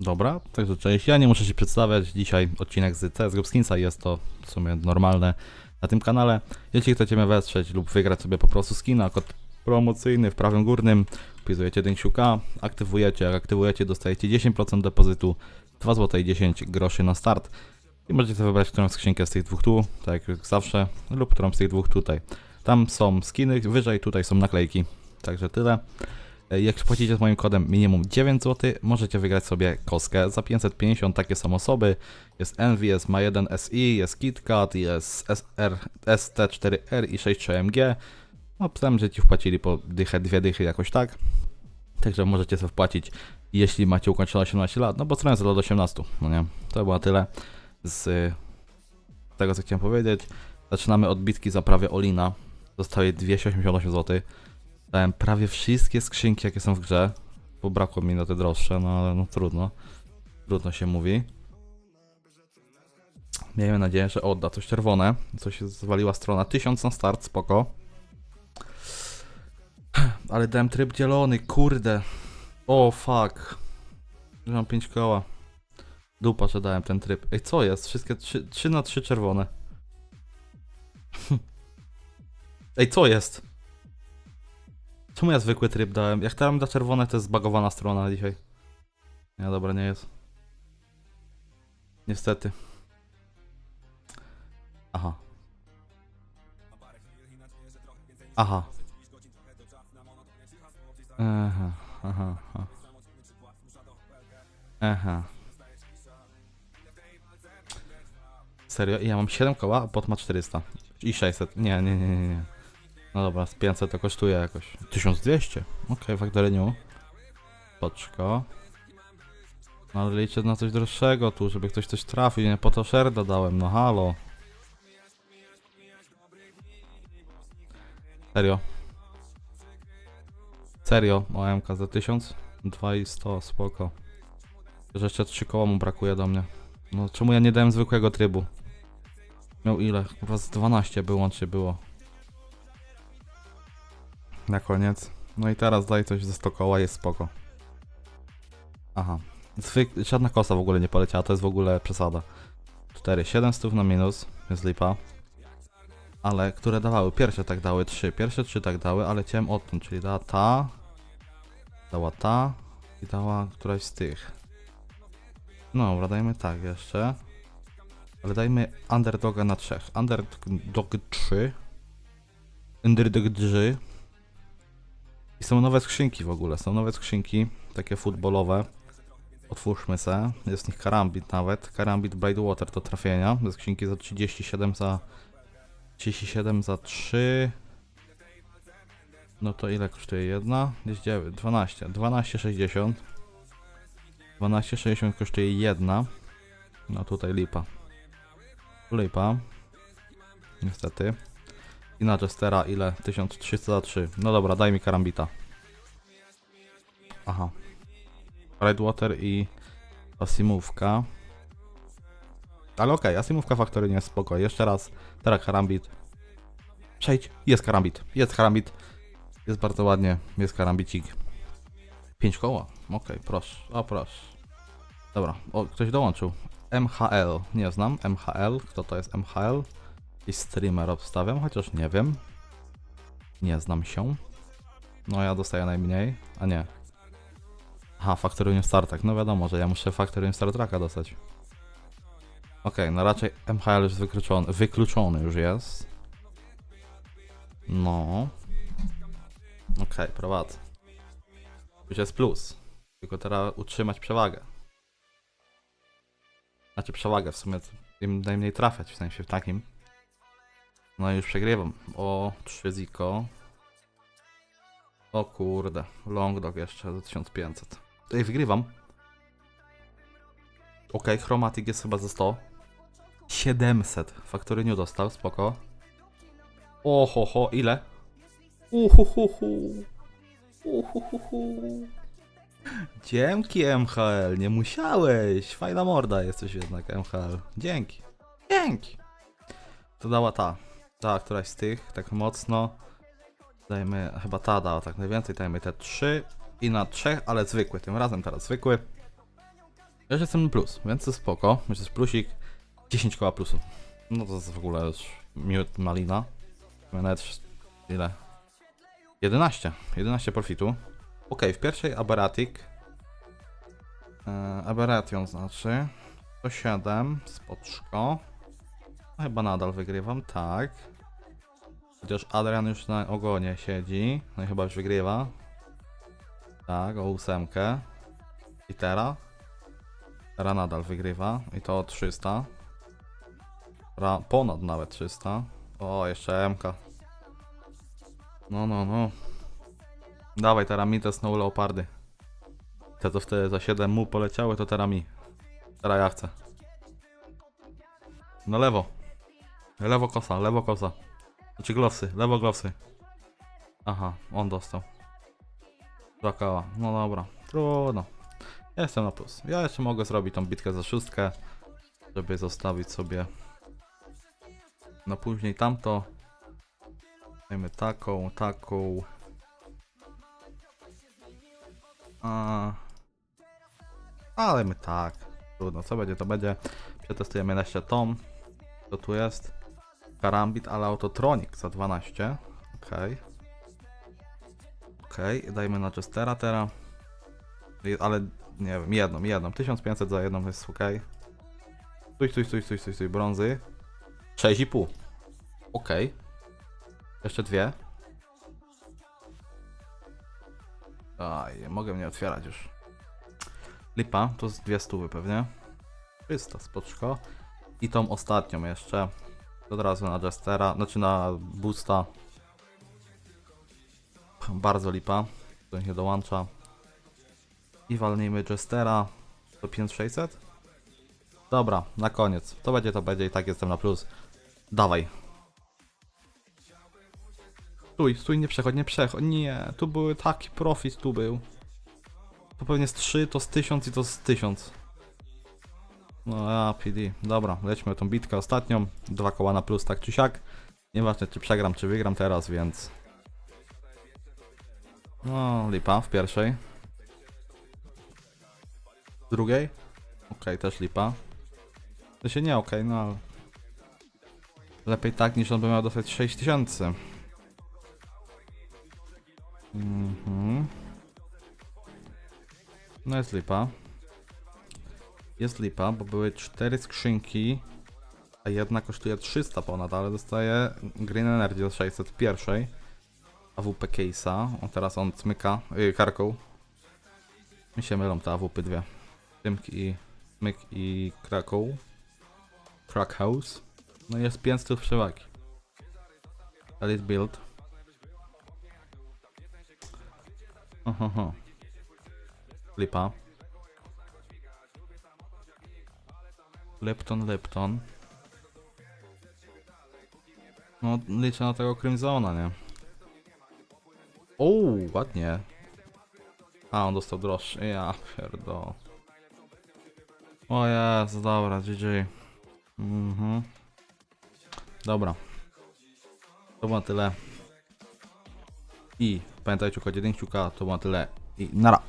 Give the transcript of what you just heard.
Dobra, także cześć. Ja nie muszę się przedstawiać. Dzisiaj odcinek z CSGO Skinsa jest to w sumie normalne na tym kanale. Jeśli chcecie mnie wesprzeć lub wygrać sobie po prostu skina, kod promocyjny w prawym górnym, wpisujecie Dęksiuka, aktywujecie, jak aktywujecie dostajecie 10% depozytu, 2 zł i 10 groszy na start. I możecie sobie wybrać którą skrzynkę z tych dwóch tu, tak jak zawsze, lub którą z tych dwóch tutaj. Tam są skiny, wyżej tutaj są naklejki. Także tyle. E, Jak płacicie z moim kodem minimum 9 zł, możecie wygrać sobie koskę za 550. Takie są osoby. Jest Envy, jest Ma1 SI, jest KitKat, jest SR, ST4R i 63MG. No, potem, że ci wpłacili po dychę, dwie dychy jakoś tak. Także możecie sobie wpłacić, jeśli macie ukończone 18 lat. No bo strona jest do 18. No nie, to było tyle z y, tego, co chciałem powiedzieć. Zaczynamy od bitki za prawie Olina. Zostaje 288 zł. Dałem prawie wszystkie skrzynki, jakie są w grze. Bo brakło mi na te droższe, no ale no trudno. Trudno się mówi. Miejmy nadzieję, że odda coś czerwone. Coś zwaliła strona. 1000 na start, spoko. Ale dałem tryb dzielony, kurde. O fuck. Mam 5 koła. Dupa, że dałem ten tryb. Ej, co jest? Wszystkie 3, 3 na 3 czerwone. Ej, co jest? Czemu ja zwykły tryb dałem? Jak dałem dla czerwone, to jest zbagowana strona dzisiaj. Nie, dobra, nie jest. Niestety. Aha. Aha. Aha, aha, aha. Aha. Serio? Ja mam 7 koła, a bot ma 400. I 600. Nie, nie, nie, nie. nie. No dobra, z 500 to kosztuje jakoś. 1200. Okej, okay, Factory New. Poczko. No ale liczę na coś droższego tu, żeby ktoś coś trafił. Nie po to szerda dałem, no halo. Serio. Serio, OMK za 1000? 2100, spoko. Że jeszcze 3 koła mu brakuje do mnie. No czemu ja nie dałem zwykłego trybu? Miał ile? Chyba z 12 by łącznie było. Na koniec. No i teraz daj coś ze 100 koła, jest spoko. Aha. Zwyk żadna kosa w ogóle nie poleciała, to jest w ogóle przesada. 4, 7 stów na minus, jest lipa. Ale które dawały? Pierwsze tak dały 3, pierwsze 3 tak dały, ale chciałem odtąd, czyli dała ta, dała ta i dała któraś z tych. No, dobra, dajmy tak jeszcze. Ale dajmy underdoga na 3. Underdog 3. Underdog 3. I są nowe skrzynki w ogóle. Są nowe skrzynki, takie futbolowe. Otwórzmy se. Jest w nich karambit nawet. Karambit Brightwater to trafienia. Ze skrzynki za 37 za 37 za 3. No to ile kosztuje jedna? Gdzieś 9, 12. 12,60. 12,60 kosztuje jedna. No tutaj lipa. Lipa. Niestety. I na Jestera ile? 1300 za 3. No dobra, daj mi karambita. Aha. Redwater i Asimówka. Ale okej, okay, Asimówka Factory nie jest spoko. Jeszcze raz. Teraz karambit. Przejdź. Jest karambit. Jest karambit. Jest bardzo ładnie. Jest karambicik. 5 koła. Okej, okay, proszę. O, proszę. Dobra. O, ktoś dołączył. MHL. Nie znam. MHL. Kto to jest MHL? Jakiś streamer obstawiam, chociaż nie wiem. Nie znam się. No ja dostaję najmniej. A nie. Aha, Factory Star Trek. No wiadomo, że ja muszę Factory Star Treka dostać. Okay, no raczej MHL już wykluczony, wykluczony już jest. No. Okay, prowadzę. Już jest plus. Tylko teraz utrzymać przewagę. Znaczy przewagę w sumie im najmniej trafiać, w sensie w takim. No już przegrywam. O, 3 ziko. O kurde, long dog jeszcze za 1500. Ej, wygrywam. Ok, chromatic jest chyba za 100. 700. Faktory nie dostał, spoko. Oho, ho, ile? Uhuhuhu. Uhuhuhu. Dzięki MHL, nie musiałeś. Fajna morda jesteś jednak MHL. Dzięki. Dzięki. To dała ta. Ta, któraś z tych, tak mocno. Dajmy, chyba ta dała tak najwięcej, dajmy te trzy i na trzech, ale zwykły, tym razem teraz zwykły. Ja już jestem plus, więc to spoko. Myślę, że plusik 10 koła plusu. No to jest w ogóle już miód malina. Nawet ile? 11. 11 profitu. Ok, w pierwszej Aberratic. E, Aberration znaczy. 107, spoczko. No, chyba nadal wygrywam, tak. Chociaż Adrian już na ogonie siedzi. No i chyba już wygrywa. Tak, o ósemkę. I teraz? Teraz nadal wygrywa. I to o 300. Ra ponad nawet 300. O, jeszcze MK. No, no, no. Dawaj, teraz mi te Snow Leopardy. Te co wtedy za 7 mu poleciały, to teraz mi. Teraz ja chcę. Na lewo. Lewo kosa, lewo kosa. Znaczy glosy, lewo glosy. Aha, on dostał. Dwa koła. No dobra, trudno. Jestem na plus. Ja jeszcze mogę zrobić tą bitkę za szóstkę, żeby zostawić sobie na później tamto. Dajmy taką, taką. A... Ale my tak. Trudno, co będzie, to będzie. Przetestujemy jeszcze tą. Co tu jest? Karambit, ale Autotronic za 12. Okej. Okej, dajmy na Chestera teraz. Ale nie wiem, jedną, jedną. 1500 za jedną jest ok. Stój, stój, stój, stój, stój, stój, brązy. 6,5. Okej. Jeszcze dwie. Aj, mogę mnie otwierać już. Lipa, to z dwie stówy pewnie. 300, spoczko. I tą ostatnią jeszcze. Od razu na Jestera, znaczy na Boosta. Bardzo lipa. To nie dołącza. I walnijmy Jestera. To 5600? Dobra, na koniec. To będzie, to będzie i tak jestem na plus. Dawaj. Stój, stój, nie przechodź, nie przechodź. Nie, tu były taki profit, tu był. To pewnie z 3, to z 1000 i to z 1000. No ja, PD. Dobra, lećmy tą bitkę ostatnią. Dwa koła na plus, tak czy siak. Nieważne czy przegram, czy wygram teraz, więc... No, lipa w pierwszej. W drugiej? Okej, też lipa. To się nie okej, no ale... Lepiej tak niż on by miał dostać 6000. Mhm. No jest lipa. Jest lipa, bo były cztery skrzynki, a jedna kosztuje 300 ponad, ale dostaje Green Energy do 601. AWP Case'a, o teraz on cmyka, yy, karką. Mi się mylą te AWP dwie. Tymk i Myk i Krakow. Crack House. No i jest 500 przewagi. Elite Build. Ohoho. Lipa. Lepton, Lepton. No, liczę na tego Crimsona, nie? O, ładnie. A, on dostał droższy. Ja pierdol. O Jezu, dobra, GG. Mhm. Dobra. To na tyle. I pamiętajcie o kodzie 1 to na tyle. I nara.